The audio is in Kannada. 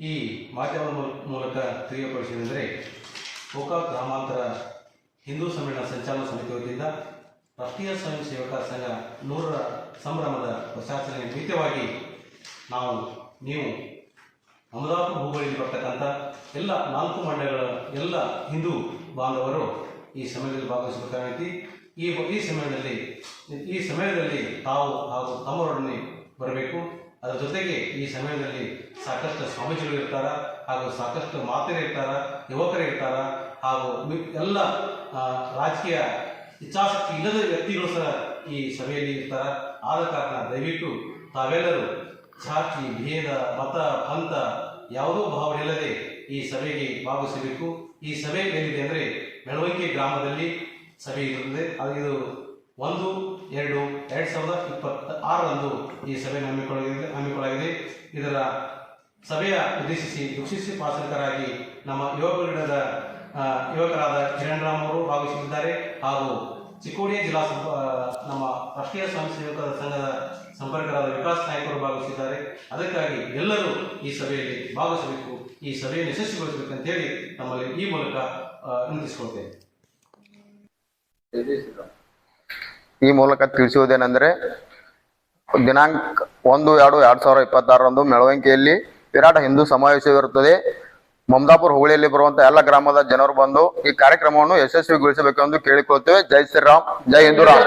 ಈ ಮಾಧ್ಯಮದ ಮೂಲ- ಮೂಲಕ ತಿಳಿಯಪಡಿಸಿದಂದರೆ ಗೋಕಾ ಗ್ರಾಮಾಂತರ ಹಿಂದೂ ಸಮ್ಮೇಳನ ಸಂಚಾಲನ ಸಮಿತಿ ವತಿಯಿಂದ ರಾಷ್ಟ್ರೀಯ ಸ್ವಯಂ ಸೇವಕ ಸಂಘ ನೂರರ ಸಂಭ್ರಮದ ವರ್ಷಾಚರಣೆ ನಿಮಿತ್ತವಾಗಿ ನಾವು, ನೀವು ಅಮರಾವತಿ ಹೋಬಳಿಯಲ್ಲಿ ಬರ್ತಕ್ಕಂಥ ಎಲ್ಲ ನಾಲ್ಕು ಮಂಡಲಗಳ ಎಲ್ಲ ಹಿಂದೂ ಬಾಂಧವರು ಈ ಸಮಯದಲ್ಲಿ ಭಾಗವಹಿಸಬೇಕಾಗೈತಿ ಈ ಈ ಸಮಯದಲ್ಲಿ ಈ ಸಮಯದಲ್ಲಿ ತಾವು ಹಾಗೂ ತಮ್ಮರೊಡನೆ ಬರಬೇಕು. ಅದರ ಜೊತೆಗೆ ಈ ಸಮಯದಲ್ಲಿ ಸಾಕಷ್ಟು ಸ್ವಾಮೀಜಿಗಳು ಇರ್ತಾರ, ಹಾಗೂ ಸಾಕಷ್ಟು ಮಾತೆಯರು ಇರ್ತಾರ, ಯುವಕರು ಇರ್ತಾರ, ಹಾಗೂ ಎಲ್ಲ ರಾಜಕೀಯ ಇಚ್ಛಾಶಕ್ತಿ ಇಲ್ಲದ ವ್ಯಕ್ತಿಗಳು ಸಹ ಈ ಸಭೆಯಲ್ಲಿ ಇರ್ತಾರ. ಆದ ಕಾರಣ ದಯವಿಟ್ಟು ತಾವೆಲ್ಲರೂ ಜಾತಿ, ಭೇದ, ಮತ, ಪಂಥ ಯಾವುದೋ ಭಾವನೆ ಇಲ್ಲದೆ ಈ ಸಭೆಗೆ ಭಾಗವಹಿಸಬೇಕು. ಈ ಸಭೆ ಏನಿದೆ ಅಂದರೆ ಮೆಳವಂಕಿ ಗ್ರಾಮದಲ್ಲಿ ಸಭೆ ಇರುತ್ತದೆ. ಅದು ಇದು ಒಂದು, ಎರಡು ಎರಡು ಸಾವಿರದ ಇಪ್ಪತ್ತ ಆರರಂದು ಈ ಸಭೆ ಹಮ್ಮಿಕೊಳ್ಳಲಿದೆ ಹಮ್ಮಿಕೊಳ್ಳಲಾಗಿದೆ. ಇದರ ಸಭೆಯ ಉದ್ದೇಶಿಸಿ ದುಕ್ಷಿಸಿ ಪಾಸಕರಾಗಿ ನಮ್ಮ ಯುವಕ ಗಿಡದ ಯುವಕರಾದ ಕಿರಣ್ ರಾಮ್ ಅವರು ಭಾಗವಹಿಸಿದ್ದಾರೆ ಹಾಗೂ ಚಿಕ್ಕೋಡಿಯ ಜಿಲ್ಲಾ ನಮ್ಮ ರಾಷ್ಟ್ರೀಯ ಸ್ವಯಂ ಸೇವಕರ ಸಂಘದ ಸಂಪರ್ಕರಾದ ವಿಕಾಸ್ ನಾಯಕರು ಭಾಗವಹಿಸಿದ್ದಾರೆ. ಅದಕ್ಕಾಗಿ ಎಲ್ಲರೂ ಈ ಸಭೆಯಲ್ಲಿ ಭಾಗವಹಿಸಬೇಕು, ಈ ಸಭೆಯನ್ನು ಯಶಸ್ವಿಗೊಳಿಸಬೇಕಂತೇಳಿ ನಮ್ಮಲ್ಲಿ ಈ ಮೂಲಕ ವಿನಂತಿಸಿಕೊಳ್ತೇನೆ. ಈ ಮೂಲಕ ತಿಳಿಸುವುದೇನೆಂದರೆ, ದಿನಾಂಕ ಒಂದು, ಎರಡು ಎರಡು ಸಾವಿರ ಇಪ್ಪತ್ತಾರರಂದು ಮೆಳವಂಕಿಯಲ್ಲಿ ವಿರಾಟ ಹಿಂದೂ ಸಮಾವೇಶವಿರುತ್ತದೆ. ಮಮದಾಪುರ ಹುಬ್ಬಳ್ಳಿಯಲ್ಲಿ ಬರುವಂತ ಎಲ್ಲ ಗ್ರಾಮದ ಜನರು ಬಂದು ಈ ಕಾರ್ಯಕ್ರಮವನ್ನು ಯಶಸ್ವಿಗೊಳಿಸಬೇಕೆಂದು ಕೇಳಿಕೊಳ್ತೇವೆ. ಜೈ ಶ್ರೀರಾಮ್, ಜೈ ಹಿಂದೂ ರಾಮ್